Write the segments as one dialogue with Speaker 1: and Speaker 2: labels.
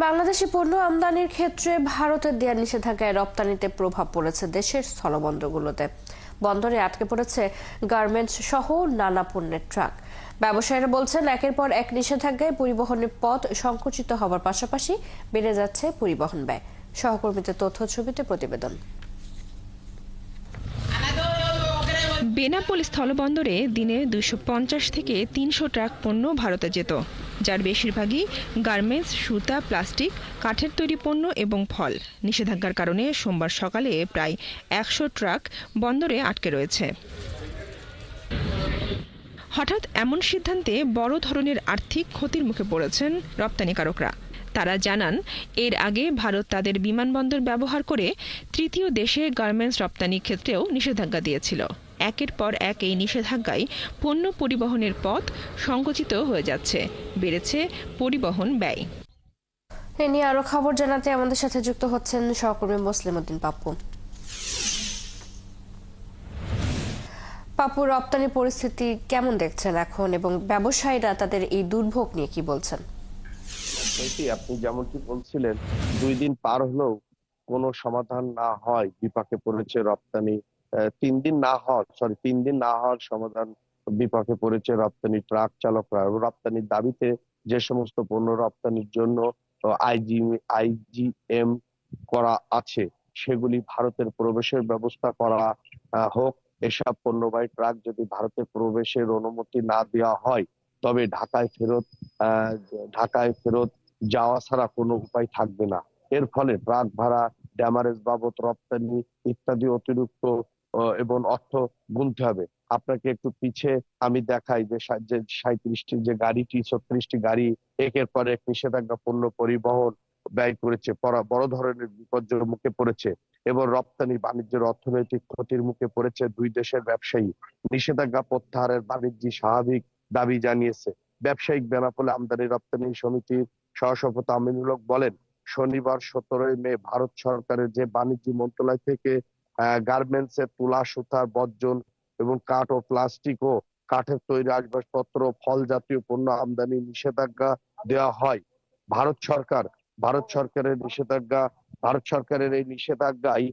Speaker 1: বাংলাদেশি পণ্য আমদানির ক্ষেত্রে ভারতের দেয়া নিষেধাজ্ঞায় রপ্তানিতে প্রভাব পড়েছে দেশের স্থলবন্দরগুলোতে। বন্দরে আটকে পড়েছে গার্মেন্টস সহ নানা পণ্যের ট্রাক। ব্যবসায়ীরা বলছেন, একের পর এক নিষেধাজ্ঞায় পরিবহনের পথ সংকুচিত হওয়ার পাশাপাশি বেড়ে যাচ্ছে পরিবহন ব্যয়। সহকর্মীদের তথ্য ছবিতে প্রতিবেদন।
Speaker 2: বেনাপোল স্থলবন্দরে দিনে দুশো থেকে তিনশো ট্রাক পণ্য ভারতে যেত। যার বেশিরভাগই গার্মেন্টস, সুতা, প্লাস্টিক, কাঠের তৈরি পণ্য এবং ফল। নিষেধাজ্ঞার কারণে সোমবার সকালে প্রায় একশো ট্রাক বন্দরে আটকে রয়েছে। হঠাৎ এমন সিদ্ধান্তে বড় ধরনের আর্থিক ক্ষতির মুখে পড়েছেন রপ্তানিকারকরা। তারা জানান, এর আগে ভারত তাদের বিমানবন্দর ব্যবহার করে তৃতীয় দেশে গার্মেন্টস রপ্তানি ক্ষেত্রেও নিষেধাজ্ঞা দিয়েছিল। একের পর এক এই নিষেধাজ্ঞায় পণ্য পরিবহনের পথ সংকুচিত হয়ে যাচ্ছে বেড়েছে পরিবহন ব্যয়।
Speaker 1: এ নিয়ে আরও খবর জানাতে আমাদের সাথে যুক্ত হচ্ছেন সহকর্মী মুসলিম উদ্দিন পাপ্পু। পাপ্পু রপ্তানি পরিস্থিতি কেমন দেখছেন এখন এবং ব্যবসায়ীরা তাদের এই দুর্ভোগ নিয়ে কি বলছেন?
Speaker 3: আপনি যেমনটি বলছিলেন দুই দিন পার হলেও কোনো সমাধান না হয়। বিপাকে পড়েছে রপ্তানি তিন দিন না হওয়ার সরি তিন দিন না হওয়ার সমাধান বিপাকে পড়েছে রপ্তানি ট্রাক চালকরা রপ্তানির দাবিতে যে সমস্ত পণ্য রপ্তানির জন্য আইজি আইজিএম করা আছে, সেগুলি ভারতের প্রবেশের ব্যবস্থা করা হোক। এসব পণ্যবাহী ট্রাক যদি ভারতে প্রবেশের অনুমতি না দেওয়া হয়, তবে ঢাকায় ফেরত ঢাকায় ফেরত যাওয়া ছাড়া কোনো উপায় থাকবে না। এর ফলে ট্রাক ভাড়া, ড্যামারেজ বাবদ রপ্তানি ইত্যাদি অতিরিক্ত এবং অর্থ গুনতে হবে। আপনাকে একটু পিছে আমি দেখাই যে সাঁত্রিশটি যে গাড়িটি, ছত্রিশটি গাড়ি একের পর এক নিষেধাজ্ঞা পণ্য পরিবহন ব্যয় করেছে বড় ধরনের বিপর্যয়ের মুখে পড়েছে এবং রপ্তানি বাণিজ্যের অর্থনৈতিক ক্ষতির মুখে পড়েছে দুই দেশের ব্যবসায়ী। নিষেধাজ্ঞা প্রত্যাহারের বাণিজ্যিক স্বাভাবিক দাবি জানিয়েছে। ব্যবসায়িক বেনাপোলে আমদানি রপ্তানি সমিতির সহসভাপতি আমিনুল হক বলেন, শনিবার সতেরোই মে ভারত সরকারের যে বাণিজ্য মন্ত্রণালয় থেকে গার্মেন্টস এর তুলা, সুতার বর্জন এবং কাঠ ও প্লাস্টিক ও কাঠের তৈরি আসবাবপত্র, ফল জাতীয় পণ্য আমদানি নিষেধাজ্ঞা দেওয়া হয়। ভারত সরকার, ভারত সরকারের নিষেধাজ্ঞা, ভারত সরকারের এই নিষেধাজ্ঞাই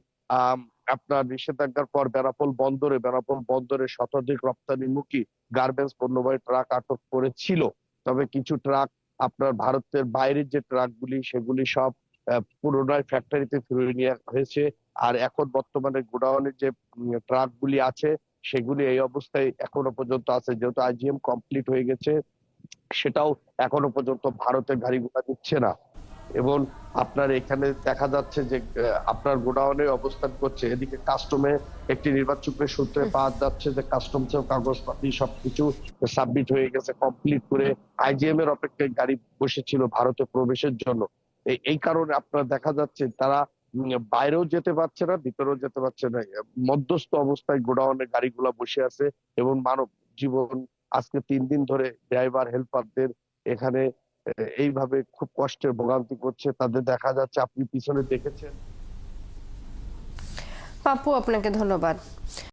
Speaker 3: আপনার নিষেধাজ্ঞার পর বেনাপোল বন্দরে বেনাপোল বন্দরে শতাধিক রপ্তানিমুখী গার্মেন্টস পণ্যবাহী ট্রাক আটক করেছিল। তবে কিছু ট্রাক আপনার ভারতের বাইরের যে ট্রাকগুলি সেগুলি সব পুনরায় ফ্যাক্টরিতে ফিরিয়ে নেওয়া হয়েছে। আর এখন বর্তমানে গোডাউনের যে ট্রাকগুলি আছে সেগুলি এই অবস্থায় এখনও পর্যন্ত আছে। যেহেতু আইজিএম কমপ্লিট হয়ে গেছে সেটাও এখনও পর্যন্ত ভারতের গাড়িগুলা দিচ্ছে না। এবং আপনার এখানে দেখা যাচ্ছে যে আপনার গোডাউনে অবস্থান করছে। এদিকে কাস্টমে একটি নির্বাচকের সূত্রে পাওয়া যাচ্ছে যে কাস্টমসের কাগজপাতি সবকিছু সাবমিট হয়ে গেছে কমপ্লিট করে আইজিএম এর অপেক্ষায় গাড়ি বসেছিল ভারতে প্রবেশের জন্য। এই- কারণে আপনার দেখা যাচ্ছে তারা বাইরেও যেতে পারছে না, ভিতরেও যেতে পারছে না। মধ্যস্থ অবস্থায় গোডাউনে গাড়িগুলা বসে আছে এবং মানব জীবন আজকে তিন দিন ধরে ড্রাইভার, হেল্পারদের এখানে এইভাবে খুব কষ্টের ভোগান্তি করছে। তাদের দেখা যাচ্ছে, আপনি পিছনে দেখেছেন।
Speaker 1: পাপু, আপনাকে ধন্যবাদ।